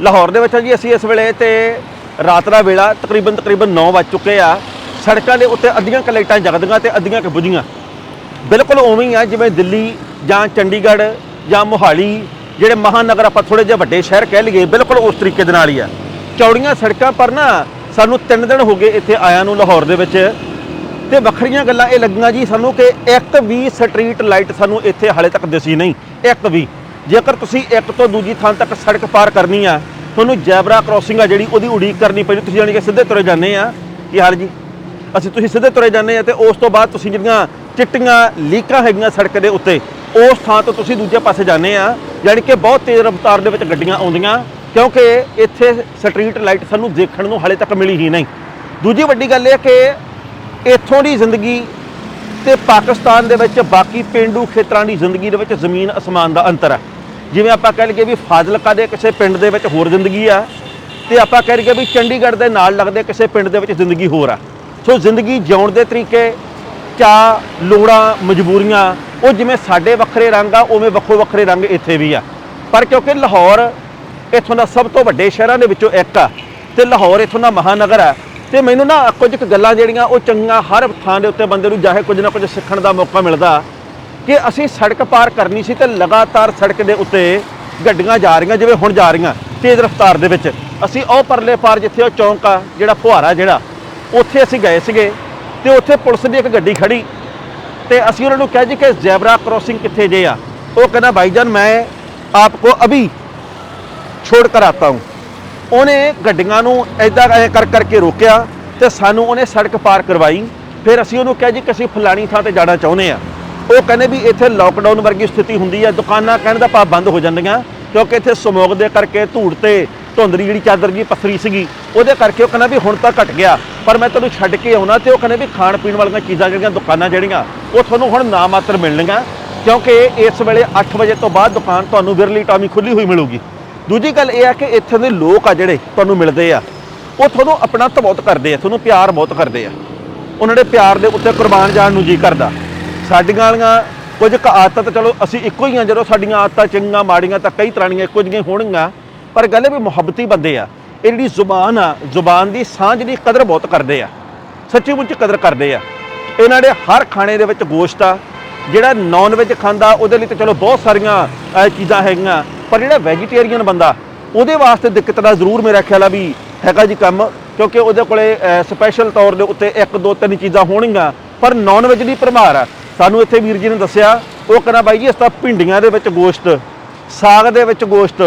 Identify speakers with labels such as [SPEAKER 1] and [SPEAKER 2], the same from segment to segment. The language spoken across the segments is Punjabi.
[SPEAKER 1] ਲਾਹੌਰ ਦੇ ਵਿੱਚ ਆ ਜੀ, ਅਸੀਂ ਇਸ ਵੇਲੇ ਤੇ ਰਾਤ ਦਾ ਵੇਲਾ ਤਕਰੀਬਨ ਤਕਰੀਬਨ 9 ਵੱਜ ਚੁੱਕੇ ਆ। ਸੜਕਾਂ ਦੇ ਉੱਤੇ ਅੱਧੀਆਂ ਕੁ ਲਾਈਟਾਂ ਜਗਦੀਆਂ ਤੇ ਅੱਧੀਆਂ ਕੁ ਬੁਝੀਆਂ। ਬਿਲਕੁਲ ਉਵੇਂ ਹੀ ਆ, ਜਿਵੇਂ ਦਿੱਲੀ ਜਾਂ ਚੰਡੀਗੜ੍ਹ ਜਾਂ ਮੋਹਾਲੀ, ਜਿਹੜੇ ਮਹਾਨਗਰ ਆਪਾਂ ਥੋੜੇ ਜਿਹੇ ਵੱਡੇ ਸ਼ਹਿਰ ਕਹਿ ਲਈਏ, ਬਿਲਕੁਲ ਉਸ ਤਰੀਕੇ ਦੇ ਨਾਲ ਹੀ ਆ। ਚੌੜੀਆਂ ਸੜਕਾਂ ਪਰ ਨਾ ਸਾਨੂੰ 3 ਦਿਨ ਹੋ ਗਏ ਇੱਥੇ ਆਇਆਂ ਨੂੰ ਲਾਹੌਰ ਦੇ ਵਿੱਚ। ਤੇ ਵੱਖਰੀਆਂ ਗੱਲਾਂ ਇਹ ਲੱਗੀਆਂ ਜੀ ਸਾਨੂੰ ਕਿ ਇੱਕ ਵੀ ਸਟਰੀਟ ਲਾਈਟ ਸਾਨੂੰ ਇੱਥੇ ਹਾਲੇ ਤੱਕ ਦਿਸੀ ਨਹੀਂ, ਇੱਕ ਵੀ। ਜੇਕਰ ਤੁਸੀਂ ਇੱਕ ਤੋਂ ਦੂਜੀ ਥਾਂ ਤੱਕ ਸੜਕ ਪਾਰ ਕਰਨੀ ਆ, ਤੁਹਾਨੂੰ ਜੈਬਰਾ ਕ੍ਰਾਸਿੰਗ ਆ ਜਿਹੜੀ ਉਹਦੀ ਉਡੀਕ ਕਰਨੀ ਪੈਂਦੀ ਤੁਸੀਂ ਜਾਣੀ ਕਿ ਸਿੱਧੇ ਤੁਰੇ ਜਾਂਦੇ ਆ। ਕਿ ਹਾਲ ਜੀ? ਅਸੀਂ ਤੁਸੀਂ ਸਿੱਧੇ ਤੁਰੇ ਜਾਂਦੇ ਆ ਤੇ ਉਸ ਤੋਂ ਬਾਅਦ ਤੁਸੀਂ ਜਿਹੜੀਆਂ ਚਿੱਟੀਆਂ ਲੀਕਾਂ ਹੈਗੀਆਂ ਸੜਕ ਦੇ ਉੱਤੇ, ਉਸ ਥਾਂ ਤੋਂ ਤੁਸੀਂ ਦੂਜੇ ਪਾਸੇ ਜਾਂਦੇ ਆ। ਯਾਨੀ ਕਿ ਬਹੁਤ ਤੇਜ਼ ਰਫ਼ਤਾਰ ਦੇ ਵਿੱਚ ਗੱਡੀਆਂ ਆਉਂਦੀਆਂ, ਕਿਉਂਕਿ ਇੱਥੇ ਸਟਰੀਟ ਲਾਈਟ ਸਾਨੂੰ ਦੇਖਣ ਨੂੰ ਹਾਲੇ ਤੱਕ ਮਿਲੀ ਹੀ ਨਹੀਂ। ਦੂਜੀ ਵੱਡੀ ਗੱਲ ਇਹ ਕਿ ਇੱਥੋਂ ਦੀ ਜ਼ਿੰਦਗੀ ਤੇ ਪਾਕਿਸਤਾਨ ਦੇ ਵਿੱਚ ਬਾਕੀ ਪਿੰਡੂ ਖੇਤਰਾਂ ਦੀ ਜ਼ਿੰਦਗੀ ਦੇ ਵਿੱਚ ਜ਼ਮੀਨ ਅਸਮਾਨ ਦਾ ਅੰਤਰ ਹੈ ਜਿਵੇਂ ਆਪਾਂ ਕਹਿ ਲਈਏ ਵੀ ਫਾਜ਼ਿਲਕਾ ਦੇ ਕਿਸੇ ਪਿੰਡ ਦੇ ਵਿੱਚ ਹੋਰ ਜ਼ਿੰਦਗੀ ਆ, ਤੇ ਆਪਾਂ ਕਹਿ ਲਈਏ ਵੀ ਚੰਡੀਗੜ੍ਹ ਦੇ ਨਾਲ ਲੱਗਦੇ ਕਿਸੇ ਪਿੰਡ ਦੇ ਵਿੱਚ ਜ਼ਿੰਦਗੀ ਹੋਰ ਆ। ਸੋ ਜ਼ਿੰਦਗੀ ਜਿਉਣ ਦੇ ਤਰੀਕੇ ਚਾ ਲੋੜਾਂ, ਮਜਬੂਰੀਆਂ, ਉਹ ਜਿਵੇਂ ਸਾਡੇ ਵੱਖਰੇ ਰੰਗ ਆ, ਉਵੇਂ ਵੱਖੋ ਵੱਖਰੇ ਰੰਗ ਇੱਥੇ ਵੀ ਆ। ਪਰ ਕਿਉਂਕਿ ਲਾਹੌਰ ਇੱਥੋਂ ਦਾ ਸਭ ਤੋਂ ਵੱਡੇ ਸ਼ਹਿਰਾਂ ਦੇ ਵਿੱਚੋਂ ਇੱਕ ਆ, ਤੇ ਲਾਹੌਰ ਇੱਥੋਂ ਦਾ ਮਹਾਨਗਰ ਆ। ਤੇ ਮੈਨੂੰ ਨਾ ਕੁਝ ਕੁ ਗੱਲਾਂ ਜਿਹੜੀਆਂ ਉਹ ਚੰਗੀਆਂ ਹਰ ਥਾਂ ਦੇ ਉੱਤੇ ਬੰਦੇ ਨੂੰ ਜਾਹੇ ਕੁਝ ਨਾ ਕੁਝ ਸਿੱਖਣ ਦਾ ਮੌਕਾ ਮਿਲਦਾ। ਕਿ ਅਸੀਂ ਸੜਕ ਪਾਰ ਕਰਨੀ ਸੀ ਤੇ ਲਗਾਤਾਰ ਸੜਕ ਦੇ ਉੱਤੇ ਗੱਡੀਆਂ ਜਾ ਰਹੀਆਂ, ਜਿਵੇਂ ਹੁਣ ਜਾ ਰਹੀਆਂ, ਤੇਜ਼ ਰਫ਼ਤਾਰ ਦੇ ਵਿੱਚ। ਅਸੀਂ ਉਹ ਪਰਲੇ ਪਾਰ ਜਿੱਥੇ ਉਹ ਚੌਂਕ ਆ, ਜਿਹੜਾ ਫੁਹਾਰਾ ਜਿਹੜਾ, ਉੱਥੇ ਅਸੀਂ ਗਏ ਸੀਗੇ ਤੇ ਉੱਥੇ ਪੁਲਿਸ ਦੀ ਇੱਕ ਗੱਡੀ ਖੜੀ ਤੇ ਅਸੀਂ ਉਹਨਾਂ ਨੂੰ ਕਿਹਾ ਜੀ ਕਿ ਜ਼ੈਬਰਾ ਕ੍ਰਾਸਿੰਗ ਕਿੱਥੇ ਜੇ ਆ? ਉਹ ਕਹਿੰਦਾ ਭਾਈਜਾਨ ਮੈਂ ਆਪਕੋ ਅਭੀ ਛੋੜ ਕਰ ਆਤਾ ਹੂੰ। ਉਹਨੇ ਗੱਡੀਆਂ ਨੂੰ ਐਦਾਂ ਐ ਕਰ ਕਰਕੇ ਰੋਕਿਆ ਤੇ ਸਾਨੂੰ ਉਹਨੇ ਸੜਕ ਪਾਰ ਕਰਵਾਈ। ਫਿਰ ਅਸੀਂ ਉਹਨੂੰ ਕਿਹਾ ਜੀ ਕਿ ਅਸੀਂ ਫਲਾਣੀ ਥਾਂ ਤੇ ਜਾਣਾ ਚਾਹੁੰਦੇ ਆ। ਉਹ ਕਹਿੰਦੇ ਵੀ ਇੱਥੇ ਲੋਕਡਾਊਨ ਵਰਗੀ ਸਥਿਤੀ ਹੁੰਦੀ ਹੈ ਦੁਕਾਨਾਂ ਕਹਿਣ ਦਾ ਭਾਵ ਬੰਦ ਹੋ ਜਾਂਦੀਆਂ, ਕਿਉਂਕਿ ਇੱਥੇ ਸਮੋਗ ਦੇ ਕਰਕੇ ਧੂੜ ਤੇ ਧੁੰਦਰੀ ਜਿਹੜੀ ਚਾਦਰ ਜੀ ਪਸਰੀ ਸੀਗੀ, ਉਹਦੇ ਕਰਕੇ ਉਹ ਕਹਿੰਦਾ ਵੀ ਹੁਣ ਤਾਂ ਘਟ ਗਿਆ। ਪਰ ਮੈਂ ਤੈਨੂੰ ਛੱਡ ਕੇ ਆਉਣਾ ਤੇ ਉਹ ਕਹਿੰਦੇ ਵੀ ਖਾਣ ਪੀਣ ਵਾਲੀਆਂ ਚੀਜ਼ਾਂ ਜਿਹੜੀਆਂ ਦੁਕਾਨਾਂ ਜਿਹੜੀਆਂ, ਉਹ ਤੁਹਾਨੂੰ ਹੁਣ ਨਾ ਮਾਤਰ ਮਿਲਣਗੀਆਂ, ਕਿਉਂਕਿ ਇਸ ਵੇਲੇ 8 ਵਜੇ ਤੋਂ ਬਾਅਦ ਦੁਕਾਨ ਤੁਹਾਨੂੰ ਵਿਰਲੀ ਟਾਮੀ ਖੁੱਲੀ ਹੋਈ ਮਿਲੂਗੀ। ਦੂਜੀ ਗੱਲ ਇਹ ਆ ਕਿ ਇੱਥੇ ਦੇ ਲੋਕ ਆ ਜਿਹੜੇ ਤੁਹਾਨੂੰ ਮਿਲਦੇ ਆ, ਉਹ ਤੁਹਾਨੂੰ ਆਪਣਾ ਤਾਂ ਬਹੁਤ ਕਰਦੇ ਆ, ਤੁਹਾਨੂੰ ਪਿਆਰ ਬਹੁਤ ਕਰਦੇ ਆ। ਉਹਨਾਂ ਦੇ ਪਿਆਰ ਦੇ ਉੱਤੇ ਕੁਰਬਾਨ ਜਾਣ ਨੂੰ ਜੀ ਕਰਦਾ। ਸਾਡੀਆਂ ਵਾਲੀਆਂ ਕੁਝ ਕੁ ਆਦਤਾਂ ਤਾਂ ਚਲੋ ਅਸੀਂ ਇੱਕੋ ਹੀ ਆ ਜਦੋਂ ਸਾਡੀਆਂ ਆਦਤਾਂ ਚੰਗੀਆਂ, ਮਾੜੀਆਂ ਤਾਂ ਕਈ ਤਰ੍ਹਾਂ ਦੀਆਂ ਇੱਕੋ ਜਿਹੀਆਂ ਹੋਣਗੀਆਂ, ਪਰ ਗੱਲ ਇਹ ਵੀ ਮੁਹੱਬਤੀ ਬੰਦੇ ਆ, ਇਹ ਜਿਹੜੀ ਜ਼ੁਬਾਨ ਆ, ਜ਼ੁਬਾਨ ਦੀ ਸਾਂਝ ਦੀ ਕਦਰ ਬਹੁਤ ਕਰਦੇ ਆ, ਸੱਚੀ ਮੁੱਚ ਕਦਰ ਕਰਦੇ ਆ। ਇਹਨਾਂ ਦੇ ਹਰ ਖਾਣੇ ਦੇ ਵਿੱਚ ਗੋਸ਼ਤ ਆ, ਜਿਹੜਾ ਨਾਨ ਵੈਜ ਖਾਂਦਾ, ਉਹਦੇ ਲਈ ਤਾਂ ਚਲੋ ਬਹੁਤ ਸਾਰੀਆਂ ਚੀਜ਼ਾਂ ਹੈਗੀਆਂ, ਪਰ ਜਿਹੜਾ ਵੈਜੀਟੇਰੀਅਨ ਬੰਦਾ, ਉਹਦੇ ਵਾਸਤੇ ਦਿੱਕਤ ਦਾ ਜ਼ਰੂਰ ਮੇਰਾ ਖਿਆਲ ਆ ਵੀ ਹੈਗਾ ਜੀ ਕੰਮ, ਕਿਉਂਕਿ ਉਹਦੇ ਕੋਲੇ ਸਪੈਸ਼ਲ ਤੌਰ ਦੇ ਉੱਤੇ ਇੱਕ, ਦੋ, ਤਿੰਨ ਚੀਜ਼ਾਂ ਹੋਣਗੀਆਂ, ਪਰ ਨਾਨ ਵੈਜ ਦੀ ਭਰਮਾਰ ਆ। ਸਾਨੂੰ ਇੱਥੇ ਵੀਰ ਜੀ ਨੇ ਦੱਸਿਆ, ਉਹ ਕਹਿੰਦਾ ਬਾਈ ਜੀ ਇਸ ਤਰ੍ਹਾਂ ਭਿੰਡੀਆਂ ਦੇ ਵਿੱਚ ਗੋਸ਼ਤ, ਸਾਗ ਦੇ ਵਿੱਚ ਗੋਸ਼ਤ,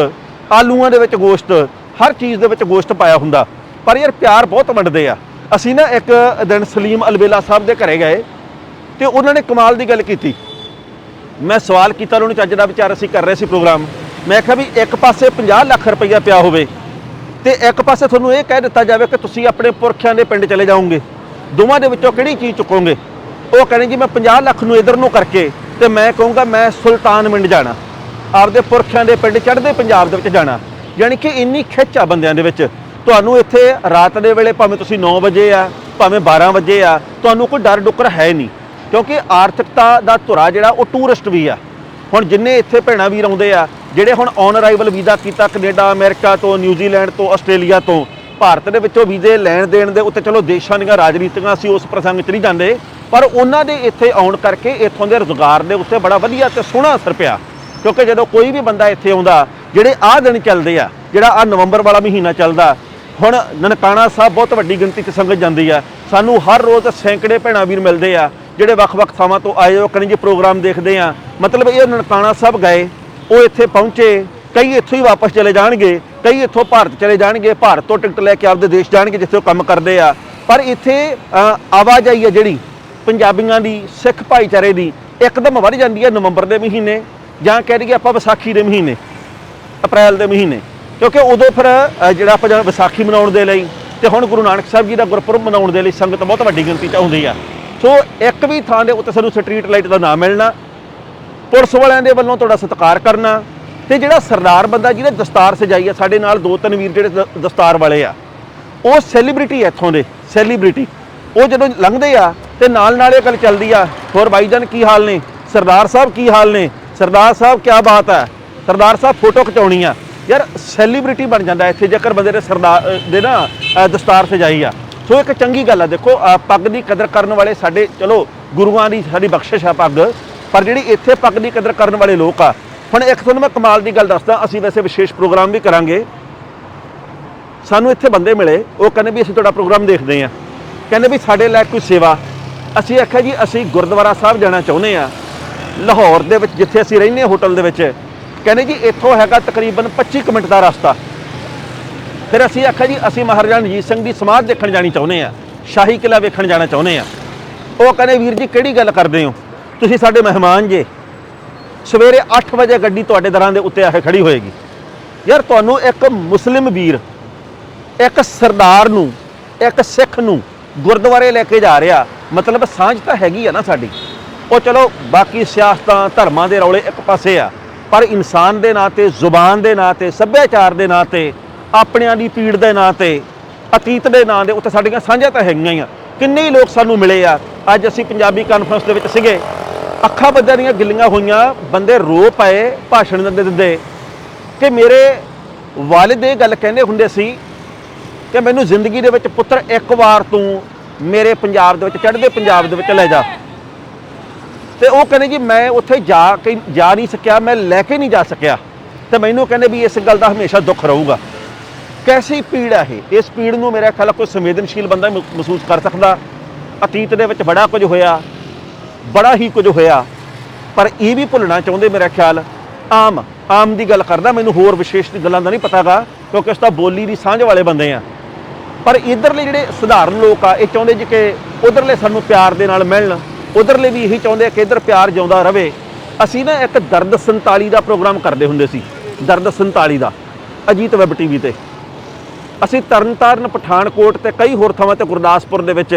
[SPEAKER 1] ਆਲੂਆਂ ਦੇ ਵਿੱਚ ਗੋਸ਼ਤ, ਹਰ ਚੀਜ਼ ਦੇ ਵਿੱਚ ਗੋਸ਼ਤ ਪਾਇਆ ਹੁੰਦਾ। ਪਰ ਯਾਰ ਪਿਆਰ ਬਹੁਤ ਵੰਡਦੇ ਆ। ਅਸੀਂ ਨਾ ਇੱਕ ਦਿਨ ਸਲੀਮ ਅਲਬੇਲਾ ਸਾਹਿਬ ਦੇ ਘਰੇ ਗਏ ਤੇ ਉਹਨਾਂ ਨੇ ਕਮਾਲ ਦੀ ਗੱਲ ਕੀਤੀ। ਮੈਂ ਸਵਾਲ ਕੀਤਾ ਉਹਨਾਂ ਨੂੰ, ਚੱਜ ਦਾ ਵਿਚਾਰ ਅਸੀਂ ਕਰ ਰਹੇ ਸੀ ਪ੍ਰੋਗਰਾਮ। ਮੈਂ ਕਿਹਾ ਵੀ ਇੱਕ ਪਾਸੇ 50 ਲੱਖ ਰੁਪਈਆ ਪਿਆ ਹੋਵੇ ਤੇ ਇੱਕ ਪਾਸੇ ਤੁਹਾਨੂੰ ਇਹ ਕਹਿ ਦਿੱਤਾ ਜਾਵੇ ਕਿ ਤੁਸੀਂ ਆਪਣੇ ਪੁਰਖਿਆਂ ਦੇ ਪਿੰਡ ਚਲੇ ਜਾਓਗੇ। ਦੋਵਾਂ ਦੇ ਵਿੱਚੋਂ ਕਿਹੜੀ ਚੀਜ਼ ਚੁੱਕੋਗੇ? ਉਹ ਕਹਿੰਦੇ ਜੀ ਮੈਂ 50 ਲੱਖ ਨੂੰ ਇਧਰ ਨੂੰ ਕਰਕੇ ਤੇ ਮੈਂ ਕਹੂੰਗਾ ਮੈਂ ਸੁਲਤਾਨ ਮਿੰਡ ਜਾਣਾ। ਆਪਦੇ ਪੁਰਖਿਆਂ ਦੇ ਪਿੰਡ ਚੜ੍ਹਦੇ ਪੰਜਾਬ ਦੇ ਵਿੱਚ ਜਾਣਾ। ਯਾਨੀ ਕਿ ਇੰਨੀ ਖਿੱਚ ਆ ਬੰਦਿਆਂ ਦੇ ਵਿੱਚ। ਤੁਹਾਨੂੰ ਇੱਥੇ ਰਾਤ ਦੇ ਵੇਲੇ ਭਾਵੇਂ ਤੁਸੀਂ 9 ਵਜੇ ਆ, ਭਾਵੇਂ 12 ਵਜੇ ਆ, ਤੁਹਾਨੂੰ ਕੋਈ ਡਰ ਡੁੱਕਰ ਹੈ ਨਹੀਂ। ਕਿਉਂਕਿ ਆਰਥਿਕਤਾ ਦਾ ਧੁਰਾ ਜਿਹੜਾ ਉਹ ਟੂਰਿਸਟ ਵੀ ਆ। ਹੁਣ ਜਿੰਨੇ ਇੱਥੇ ਭੈਣਾਂ ਵੀਰ ਆਉਂਦੇ ਆ, ਜਿਹੜੇ ਹੁਣ ਔਨ ਅਰਾਈਵਲ ਵੀਜ਼ਾ ਕੀਤਾ ਕੈਨੇਡਾ, ਅਮਰੀਕਾ ਤੋਂ ਨਿਊਜ਼ੀਲੈਂਡ ਤੋਂ, ਆਸਟ੍ਰੇਲੀਆ ਤੋਂ, ਭਾਰਤ ਦੇ ਵਿੱਚੋਂ ਵੀਜ਼ੇ ਲੈਣ ਦੇਣ ਦੇ ਉੱਤੇ ਚਲੋ ਦੇਸ਼ਾਂ ਦੀਆਂ ਰਾਜਨੀਤੀਆਂ ਸੀ, ਉਸ ਪ੍ਰਸੰਗ 'ਚ ਨਹੀਂ ਜਾਂਦੇ। ਪਰ ਉਹਨਾਂ ਦੇ ਇੱਥੇ ਆਉਣ ਕਰਕੇ ਇੱਥੋਂ ਦੇ ਰੁਜ਼ਗਾਰ ਦੇ ਉੱਤੇ ਬੜਾ ਵਧੀਆ ਤੇ ਸੋਹਣਾ ਅਸਰ ਪਿਆ। ਕਿਉਂਕਿ ਜਦੋਂ ਕੋਈ ਵੀ ਬੰਦਾ ਇੱਥੇ ਆਉਂਦਾ, ਜਿਹੜੇ ਆਹ ਦਿਨ ਚੱਲਦੇ ਆ, ਜਿਹੜਾ ਆ ਨਵੰਬਰ ਵਾਲਾ ਮਹੀਨਾ ਚੱਲਦਾ, ਹੁਣ ਨਨਕਾਣਾ ਸਾਹਿਬ ਬਹੁਤ ਵੱਡੀ ਗਿਣਤੀ 'ਚ ਸੰਗਤ ਜਾਂਦੀ ਆ। ਸਾਨੂੰ ਹਰ ਰੋਜ਼ ਸੈਂਕੜੇ ਭੈਣਾਂ ਵੀਰ ਮਿਲਦੇ ਆ, ਜਿਹੜੇ ਵੱਖ-ਵੱਖ ਥਾਵਾਂ ਤੋਂ ਆਏ ਹੋ ਕਹਿੰਦੇ ਜੀ ਪ੍ਰੋਗਰਾਮ ਦੇਖਦੇ ਆ। ਮਤਲਬ ਇਹ ਨਨਕਾਣਾ ਸਾਹਿਬ ਗਏ, ਉਹ ਇੱਥੇ ਪਹੁੰਚੇ, ਕਈ ਇੱਥੋਂ ਹੀ ਵਾਪਸ ਚਲੇ ਜਾਣਗੇ, ਕਈ ਇੱਥੋਂ ਭਾਰਤ ਚਲੇ ਜਾਣਗੇ, ਭਾਰਤ ਤੋਂ ਟਿਕਟ ਲੈ ਕੇ ਆਪਦੇ ਦੇਸ਼ ਜਾਣਗੇ, ਜਿੱਥੇ ਉਹ ਕੰਮ ਕਰਦੇ ਆ। ਪਰ ਇੱਥੇ ਆਵਾਜਾਈ ਆ ਜਿਹੜੀ ਪੰਜਾਬੀਆਂ ਦੀ ਸਿੱਖ ਭਾਈਚਾਰੇ ਦੀ ਇੱਕਦਮ ਵੱਧ ਜਾਂਦੀ ਹੈ ਨਵੰਬਰ ਦੇ ਮਹੀਨੇ ਜਾਂ ਕਹਿ ਦਈਏ ਆਪਾਂ ਵਿਸਾਖੀ ਦੇ ਮਹੀਨੇ, ਅਪ੍ਰੈਲ ਦੇ ਮਹੀਨੇ। ਕਿਉਂਕਿ ਉਦੋਂ ਫਿਰ ਜਿਹੜਾ ਆਪਾਂ ਜਿਹੜਾ ਵਿਸਾਖੀ ਮਨਾਉਣ ਦੇ ਲਈ ਤੇ ਹੁਣ ਗੁਰੂ ਨਾਨਕ ਸਾਹਿਬ ਜੀ ਦਾ ਗੁਰਪੁਰਬ ਮਨਾਉਣ ਦੇ ਲਈ ਸੰਗਤ ਬਹੁਤ ਵੱਡੀ ਗਿਣਤੀ ਚ ਆਉਂਦੀ ਆ। ਸੋ ਇੱਕ ਵੀ ਥਾਂ ਦੇ ਉੱਤੇ ਸਾਨੂੰ ਸਟਰੀਟ ਲਾਈਟ ਦਾ ਨਾਮ ਮਿਲਣਾ, ਪੁਲਿਸ ਵਾਲਿਆਂ ਦੇ ਵੱਲੋਂ ਤੁਹਾਡਾ ਸਤਿਕਾਰ ਕਰਨਾ ਤੇ ਜਿਹੜਾ ਸਰਦਾਰ ਬੰਦਾ ਜਿਹਨੇ ਦਸਤਾਰ ਸਜਾਈ ਆ, ਸਾਡੇ ਨਾਲ ਦੋ ਤਿੰਨ ਵੀਰ ਜਿਹੜੇ ਦ- ਦਸਤਾਰ ਵਾਲੇ ਆ, ਉਹ ਸੈਲੀਬ੍ਰਿਟੀ ਇੱਥੋਂ ਦੇ ਸੈਲੀਬ੍ਰਿਟੀ ਉਹ ਜਦੋਂ ਲੰਘਦੇ ਆ ਤੇ ਨਾਲ ਨਾਲ ਇਹ ਗੱਲ ਚੱਲਦੀ ਆ। ਹੋਰ ਬਾਈਜਾਨ ਕੀ ਹਾਲ ਨੇ? ਸਰਦਾਰ ਸਾਹਿਬ ਕੀ ਹਾਲ ਨੇ? ਸਰਦਾਰ ਸਾਹਿਬ ਕੀ ਬਾਤ ਹੈ ਸਰਦਾਰ ਸਾਹਿਬ ਫੋਟੋ ਖਿਚਾਉਣੀ ਆ। ਯਾਰ ਸੈਲੀਬ੍ਰਿਟੀ ਬਣ ਜਾਂਦਾ ਇੱਥੇ, ਜੇਕਰ ਬੰਦੇ ਨੇ ਸਰਦਾਰ, ਦੇ ਨਾ ਦਸਤਾਰ ਸਜਾਈ ਆ। ਸੋ ਇੱਕ ਚੰਗੀ ਗੱਲ ਆ, ਦੇਖੋ ਪੱਗ ਦੀ ਕਦਰ ਕਰਨ ਵਾਲੇ ਸਾਡੇ, ਚਲੋ, ਗੁਰੂਆਂ ਦੀ ਸਾਡੀ ਬਖਸ਼ਿਸ਼ ਆ ਪੱਗ, ਪਰ ਜਿਹੜੀ ਇੱਥੇ ਪੱਗ ਦੀ ਕਦਰ ਕਰਨ ਵਾਲੇ ਲੋਕ ਆ, ਹੁਣ ਇੱਕ ਤੁਹਾਨੂੰ ਮੈਂ ਕਮਾਲ ਦੀ ਗੱਲ ਦੱਸਦਾ, ਅਸੀਂ ਵੈਸੇ ਵਿਸ਼ੇਸ਼ ਪ੍ਰੋਗਰਾਮ ਵੀ ਕਰਾਂਗੇ। ਸਾਨੂੰ ਇੱਥੇ ਬੰਦੇ ਮਿਲੇ, ਉਹ ਕਹਿੰਦੇ ਵੀ ਅਸੀਂ ਤੁਹਾਡਾ ਪ੍ਰੋਗਰਾਮ ਦੇਖਦੇ ਆ ਕਹਿੰਦੇ ਵੀ ਸਾਡੇ ਲਈ ਕੋਈ ਸੇਵਾ। ਅਸੀਂ ਆਖਿਆ ਜੀ, ਅਸੀਂ ਗੁਰਦੁਆਰਾ ਸਾਹਿਬ ਜਾਣਾ ਚਾਹੁੰਦੇ ਆ ਲਾਹੌਰ ਦੇ ਵਿੱਚ, ਜਿੱਥੇ ਅਸੀਂ ਰਹਿੰਦੇ ਹਾਂ ਹੋਟਲ ਦੇ ਵਿੱਚ, ਕਹਿੰਦੇ ਜੀ, ਇੱਥੋਂ ਹੈਗਾ ਤਕਰੀਬਨ 25 ਕੁ ਮਿੰਟ ਦਾ ਰਸਤਾ। ਫਿਰ ਅਸੀਂ ਆਖਿਆ ਜੀ, ਅਸੀਂ ਮਹਾਰਾਜਾ ਰਣਜੀਤ ਸਿੰਘ ਦੀ ਸਮਾਧ ਦੇਖਣ ਜਾਣੀ ਚਾਹੁੰਦੇ ਆ ਸ਼ਾਹੀ ਕਿਲਾ ਵੇਖਣ ਜਾਣਾ ਚਾਹੁੰਦੇ ਆ ਉਹ ਕਹਿੰਦੇ, ਵੀਰ ਜੀ, ਕਿਹੜੀ ਗੱਲ ਕਰਦੇ ਹੋ? ਤੁਸੀਂ ਸਾਡੇ ਮਹਿਮਾਨ ਜੇ। ਸਵੇਰੇ 8 ਵਜੇ ਗੱਡੀ ਤੁਹਾਡੇ ਦਰਾਂ ਦੇ ਉੱਤੇ ਆ ਕੇ ਖੜੀ ਹੋਏਗੀ। ਯਾਰ, ਤੁਹਾਨੂੰ ਇੱਕ ਮੁਸਲਿਮ ਵੀਰ, ਇੱਕ ਸਰਦਾਰ ਨੂੰ, ਇੱਕ ਸਿੱਖ ਨੂੰ ਗੁਰਦੁਆਰੇ ਲੈ ਕੇ ਜਾ ਰਿਹਾ, ਮਤਲਬ ਸਾਂਝ ਤਾਂ ਹੈਗੀ ਆ ਨਾ ਸਾਡੀ। ਉਹ ਚਲੋ, ਬਾਕੀ ਸਿਆਸਤਾਂ, ਧਰਮਾਂ ਦੇ ਰੌਲੇ ਇੱਕ ਪਾਸੇ ਆ, ਪਰ ਇਨਸਾਨ ਦੇ ਨਾਂ ਤੇ, ਜ਼ੁਬਾਨ ਦੇ ਨਾਂ ਤੇ, ਸੱਭਿਆਚਾਰ ਦੇ ਨਾਂ ਤੇ, ਆਪਣਿਆਂ ਦੀ ਪੀੜ ਦੇ ਨਾਂ ਤੇ, ਅਤੀਤ ਦੇ ਨਾਂ ਦੇ ਉੱਤੇ ਸਾਡੀਆਂ ਸਾਂਝਾਂ ਤਾਂ ਹੈਗੀਆਂ ਹੀ ਆ। ਕਿੰਨੇ ਹੀ ਲੋਕ ਸਾਨੂੰ ਮਿਲੇ ਆ, ਅੱਜ ਅਸੀਂ ਪੰਜਾਬੀ ਕਾਨਫਰੰਸ ਦੇ ਵਿੱਚ ਸੀਗੇ। ਅੱਖਾਂ ਬੱਦਿਆਂ ਦੀਆਂ ਗਿੱਲੀਆਂ ਹੋਈਆਂ, ਬੰਦੇ ਰੋ ਪਏ, ਭਾਸ਼ਣ ਦਿੰਦੇ ਦਿੰਦੇ। ਕਿ ਮੇਰੇ ਵਾਲਿਦ ਇਹ ਗੱਲ ਕਹਿੰਦੇ ਹੁੰਦੇ ਸੀ ਕਿ ਮੈਨੂੰ ਜ਼ਿੰਦਗੀ ਦੇ ਵਿੱਚ ਪੁੱਤਰ ਇੱਕ ਵਾਰ ਤੂੰ ਮੇਰੇ ਪੰਜਾਬ ਦੇ ਵਿੱਚ, ਚੜ੍ਹਦੇ ਪੰਜਾਬ ਦੇ ਵਿੱਚ ਲੈ ਜਾ। ਤੇ ਉਹ ਕਹਿੰਦੇ ਜੀ, ਮੈਂ ਉੱਥੇ ਜਾ ਕੇ ਜਾ ਨਹੀਂ ਸਕਿਆ, ਮੈਂ ਲੈ ਕੇ ਨਹੀਂ ਜਾ ਸਕਿਆ। ਤੇ ਮੈਨੂੰ ਕਹਿੰਦੇ ਵੀ ਇਸ ਗੱਲ ਦਾ ਹਮੇਸ਼ਾ ਦੁੱਖ ਰਹੂਗਾ। ਕੈਸੀ ਪੀੜ ਹੈ ਇਹ? ਇਸ ਪੀੜ ਨੂੰ ਮੇਰਾ ਖਿਆਲ ਕੋਈ ਸੰਵੇਦਨਸ਼ੀਲ ਬੰਦਾ ਮਹਿਸੂਸ ਕਰ ਸਕਦਾ। ਅਤੀਤ ਦੇ ਵਿੱਚ ਬੜਾ ਕੁਝ ਹੋਇਆ, ਬੜਾ ਹੀ ਕੁਝ ਹੋਇਆ। ਪਰ ਇਹ ਵੀ ਭੁੱਲਣਾ ਚਾਹੁੰਦੇ ਮੇਰਾ ਖਿਆਲ। ਆਮ ਆਮ ਦੀ ਗੱਲ ਕਰਦਾ, ਮੈਨੂੰ ਹੋਰ ਵਿਸ਼ੇਸ਼ ਗੱਲਾਂ ਦਾ ਨਹੀਂ ਪਤਾਗਾ, ਕਿਉਂਕਿ ਇਸ ਤਾਂ ਬੋਲੀ ਦੀ ਸਾਂਝ ਵਾਲੇ ਬੰਦੇ ਆ ਪਰ ਇਧਰਲੇ ਜਿਹੜੇ ਸਧਾਰਨ ਲੋਕ ਆ, ਇਹ ਚਾਹੁੰਦੇ ਜੀ ਕਿ ਉਧਰਲੇ ਸਾਨੂੰ ਪਿਆਰ ਦੇ ਨਾਲ ਮਿਲਣ। ਉਧਰਲੇ ਵੀ ਇਹੀ ਚਾਹੁੰਦੇ ਆ ਕਿ ਇਧਰ ਪਿਆਰ ਜਿਉਂਦਾ ਰਵੇ ਅਸੀਂ ਨਾ ਇੱਕ ਦਰਦ 47 ਦਾ ਪ੍ਰੋਗਰਾਮ ਕਰਦੇ ਹੁੰਦੇ ਸੀ, ਦਰਦ 47 ਦਾ, ਅਜੀਤ ਵੈਬ ਟੀਵੀ ਤੇ। ਅਸੀਂ ਤਰਨਤਾਰਨ, ਪਠਾਨਕੋਟ ਤੇ ਕਈ ਹੋਰ ਥਾਵਾਂ ਤੇ ਗੁਰਦਾਸਪੁਰ ਦੇ ਵਿੱਚ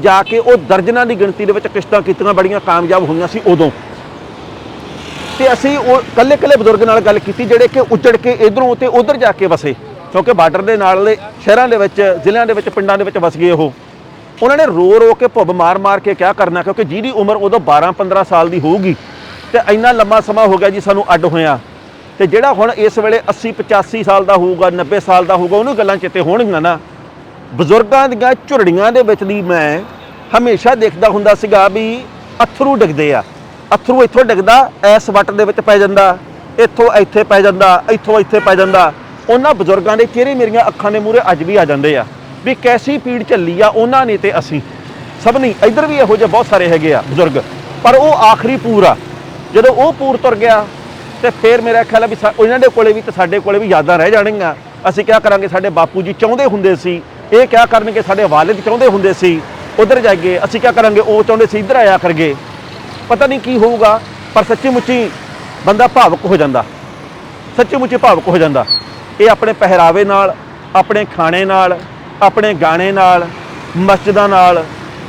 [SPEAKER 1] ਜਾ ਕੇ ਉਹ ਦਰਜਨਾਂ ਦੀ ਗਿਣਤੀ ਦੇ ਵਿੱਚ ਕਿਸ਼ਤਾਂ ਕੀਤੀਆਂ, ਬੜੀਆਂ ਕਾਮਯਾਬ ਹੋਈਆਂ ਸੀ ਉਦੋਂ। ਤੇ ਅਸੀਂ ਉਹ ਕੱਲੇ ਕੱਲੇ ਬਜ਼ੁਰਗ ਨਾਲ ਗੱਲ ਕੀਤੀ, ਜਿਹੜੇ ਕਿ ਉੱਜੜ ਕੇ ਇਧਰੋਂ ਤੇ ਉਧਰ ਜਾ ਕੇ ਵਸੇ। ਕਿਉਂਕਿ ਬਾਰਡਰ ਦੇ ਨਾਲ ਦੇ ਸ਼ਹਿਰਾਂ ਦੇ ਵਿੱਚ, ਜ਼ਿਲ੍ਹਿਆਂ ਦੇ ਵਿੱਚ, ਪਿੰਡਾਂ ਦੇ ਵਿੱਚ ਵਸ ਗਏ ਉਹ। ਉਹਨਾਂ ਨੇ ਰੋ ਰੋ ਕੇ ਭੁੱਬ ਮਾਰ ਮਾਰ ਕੇ ਕਿਆ ਕਰਨਾ, ਕਿਉਂਕਿ ਜਿਹਦੀ ਉਮਰ ਉਦੋਂ 12 15 ਸਾਲ ਦੀ ਹੋਊਗੀ, ਤੇ ਇੰਨਾ ਲੰਮਾ ਸਮਾਂ ਹੋ ਗਿਆ ਜੀ ਸਾਨੂੰ ਅੱਡ ਹੋਇਆ। ਤੇ ਜਿਹੜਾ ਹੁਣ ਇਸ ਵੇਲੇ 80 85 ਸਾਲ ਦਾ ਹੋਊਗਾ 90 ਸਾਲ ਦਾ ਹੋਊਗਾ, ਉਹਨੂੰ ਗੱਲਾਂ ਚਿੱਤੇ ਹੋਣਗੀਆਂ ਨਾ। ਬਜ਼ੁਰਗਾਂ ਦੀਆਂ ਝੁਰੜੀਆਂ ਦੇ ਵਿੱਚ ਦੀ ਮੈਂ ਹਮੇਸ਼ਾ ਦੇਖਦਾ ਹੁੰਦਾ ਸੀਗਾ ਵੀ ਅਥਰੂ ਡਿੱਗਦੇ ਆ। ਅਥਰੂ ਇੱਥੋਂ ਡਿੱਗਦਾ, ਐਸ ਵੱਟ ਦੇ ਵਿੱਚ ਪੈ ਜਾਂਦਾ, ਇੱਥੋਂ ਇੱਥੇ ਪੈ ਜਾਂਦਾ, ਇੱਥੋਂ ਇੱਥੇ ਪੈ ਜਾਂਦਾ। ਉਹਨਾਂ ਬਜ਼ੁਰਗਾਂ ਦੇ ਚਿਹਰੇ ਮੇਰੀਆਂ ਅੱਖਾਂ ਦੇ ਮੂਹਰੇ ਅੱਜ ਵੀ ਆ ਜਾਂਦੇ ਆ? ਵੀ ਕੈਸੀ ਪੀੜ ਝੱਲੀ ਆ ਉਹਨਾਂ ਨੇ ਤੇ ਅਸੀਂ। ਸਭ ਨਹੀਂ, ਇੱਧਰ ਵੀ ਇਹੋ ਜਿਹੇ ਬਹੁਤ ਸਾਰੇ ਹੈਗੇ ਆ ਬਜ਼ੁਰਗ। ਪਰ ਉਹ ਆਖਰੀ ਪੂਰ ਆ। ਜਦੋਂ ਉਹ ਪੂਰ ਤੁਰ ਗਿਆ, ਤੇ ਫਿਰ ਮੇਰਾ ਖਿਆਲ ਆ ਵੀ ਸਾ- ਉਹਨਾਂ ਦੇ ਕੋਲੇ ਵੀ ਤੇ ਸਾਡੇ ਕੋਲੇ ਵੀ ਯਾਦਾਂ ਰਹਿ ਜਾਣਗੀਆਂ। ਅਸੀਂ ਕਿਆ ਕਰਾਂਗੇ, ਸਾਡੇ ਬਾਪੂ ਜੀ ਚਾਹੁੰਦੇ ਹੁੰਦੇ ਸੀ। ਇਹ ਕਿਆ ਕਰਨਗੇ, ਸਾਡੇ ਵਾਲਿਦ ਚਾਹੁੰਦੇ ਹੁੰਦੇ ਸੀ। ਉਧਰ ਜਾਈਏ, ਅਸੀਂ ਕਿਆ ਕਰਾਂਗੇ, ਉਹ ਚਾਹੁੰਦੇ ਸੀ ਇੱਧਰ ਆਇਆ ਕਰਗੇ। ਪਤਾ ਨਹੀਂ ਕੀ ਹੋਊਗਾ, ਪਰ ਸੱਚੀ ਮੁੱਚੀ ਬੰਦਾ ਭਾਵੁਕ ਹੋ ਜਾਂਦਾ। ਸੱਚੀ ਮੁੱਚੀ ਭਾਵੁਕ ਹੋ ਜਾਂਦਾ। ਇਹ ਆਪਣੇ ਪਹਿਰਾਵੇ ਨਾਲ ਆਪਣੇ ਖਾਣੇ ਨਾਲ ਆਪਣੇ ਗਾਣੇ ਨਾਲ ਮਸਜਿਦਾਂ ਨਾਲ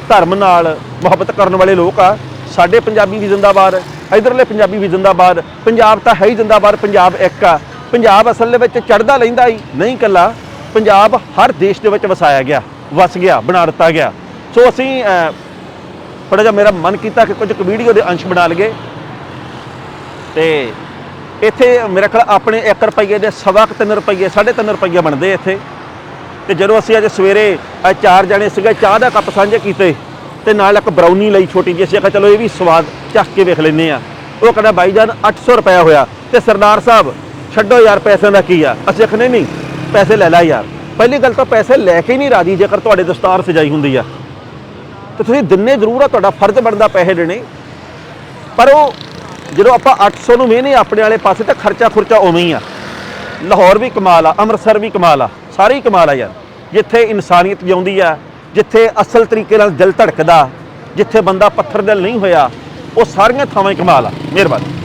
[SPEAKER 1] ਧਰਮ ਨਾਲ ਮੁਹੱਬਤ ਕਰਨ ਵਾਲੇ ਲੋਕ ਆ। ਸਾਡੇ ਪੰਜਾਬੀ ਵੀ ਜ਼ਿੰਦਾਬਾਦ ਇਧਰਲੇ ਪੰਜਾਬੀ ਵੀ ਜ਼ਿੰਦਾਬਾਦ। ਪੰਜਾਬ ਤਾਂ ਹੈ ਹੀ ਜ਼ਿੰਦਾਬਾਦ ਪੰਜਾਬ ਇੱਕ ਆ। ਪੰਜਾਬ ਅਸਲ ਦੇ ਵਿੱਚ ਚੜਦਾ ਲੈਂਦਾ ਹੀ ਨਹੀਂ ਕੱਲਾ ਪੰਜਾਬ ਹਰ ਦੇਸ਼ ਦੇ ਵਿੱਚ ਵਸਾਇਆ ਗਿਆ ਵਸ ਗਿਆ ਬਣਾ ਦਿੱਤਾ ਗਿਆ। ਸੋ ਅਸੀਂ ਅਹ, ਥੋੜਾ ਜਿਹਾ ਮੇਰਾ ਮਨ ਕੀਤਾ ਕਿ ਕੁਝ ਕੁ ਵੀਡੀਓ ਦੇ ਅੰਸ਼ ਬਣਾ ਲਈਏ। ਤੇ ਇੱਥੇ ਮੇਰਾ ਖਿਆਲ ਆਪਣੇ 1 ਰੁਪਏ ਦੇ ਸਵਾ ਕੁ ਤਿੰਨ ਰੁਪਏ 3.5 ਰੁਪਏ ਬਣਦੇ ਇੱਥੇ। ਤੇ ਜਦੋਂ ਅਸੀਂ ਅੱਜ ਸਵੇਰੇ ਅ, ਚਾਰ ਜਣੇ ਸੀਗੇ ਚਾਹ ਦਾ ਕੱਪ ਸਾਂਝੇ ਕੀਤੇ ਤੇ ਨਾਲ ਇੱਕ ਬਰਾਊਨੀ ਲਈ ਛੋਟੀ ਜਿਹੀ ਅਸੀਂ ਆਖਿਆ ਚਲੋ ਇਹ ਵੀ ਸਵਾਦ ਚੱਖ ਕੇ ਵੇਖ ਲੈਨੇ ਆ ਉਹ ਕਹਿੰਦਾ ਬਾਈ ਜਾਨ 800 ਰੁਪਇਆ ਹੋਇਆ ਤੇ ਸਰਦਾਰ ਸਾਹਿਬ ਛੱਡੋ ਯਾਰ ਪੈਸਿਆਂ ਦਾ ਕੀ ਆ? ਅਸੀਂ ਆਖਨੇ ਨਹੀਂ ਪੈਸੇ ਲੈ ਲੈ ਯਾਰ। ਪਹਿਲੀ ਗੱਲ ਤਾਂ ਪੈਸੇ ਲੈ ਕੇ ਨਹੀਂ ਰਾਜੀ ਜੇਕਰ ਤੁਹਾਡੇ ਦਸਤਾਰ ਸਜਾਈ ਹੁੰਦੀ ਆ। ਤੇ ਤੁਸੀਂ ਦਿਨੇ ਜ਼ਰੂਰ ਆ ਤੁਹਾਡਾ ਫਰਜ਼ ਬਣਦਾ ਪੈਸੇ ਦੇਣੇ। ਪਰ ਉਹ ਜਦੋਂ ਆਪਾਂ 800 ਨੂੰ ਵੇਹਨੇ ਆਪਣੇ ਵਾਲੇ ਪਾਸੇ, ਤਾਂ ਖਰਚਾ ਖੁਰਚਾ ਉਵੇਂ ਹੀ ਆ। ਲਾਹੌਰ ਵੀ ਕਮਾਲ ਆ, ਅੰਮ੍ਰਿਤਸਰ ਵੀ ਕਮਾਲ ਆ, ਸਾਰੇ ਹੀ ਕਮਾਲ ਆ ਯਾਰ। ਜਿੱਥੇ ਇਨਸਾਨੀਅਤ ਜਿਉਂਦੀ ਆ, ਜਿੱਥੇ ਅਸਲ ਤਰੀਕੇ ਨਾਲ ਦਿਲ ਧੜਕਦਾ, ਜਿੱਥੇ ਬੰਦਾ ਪੱਥਰ ਦਿਲ ਨਹੀਂ ਹੋਇਆ, ਉਹ ਸਾਰੀਆਂ ਥਾਵਾਂ ਹੀ ਕਮਾਲ ਆ। ਮਿਹਰਬਾਨੀ।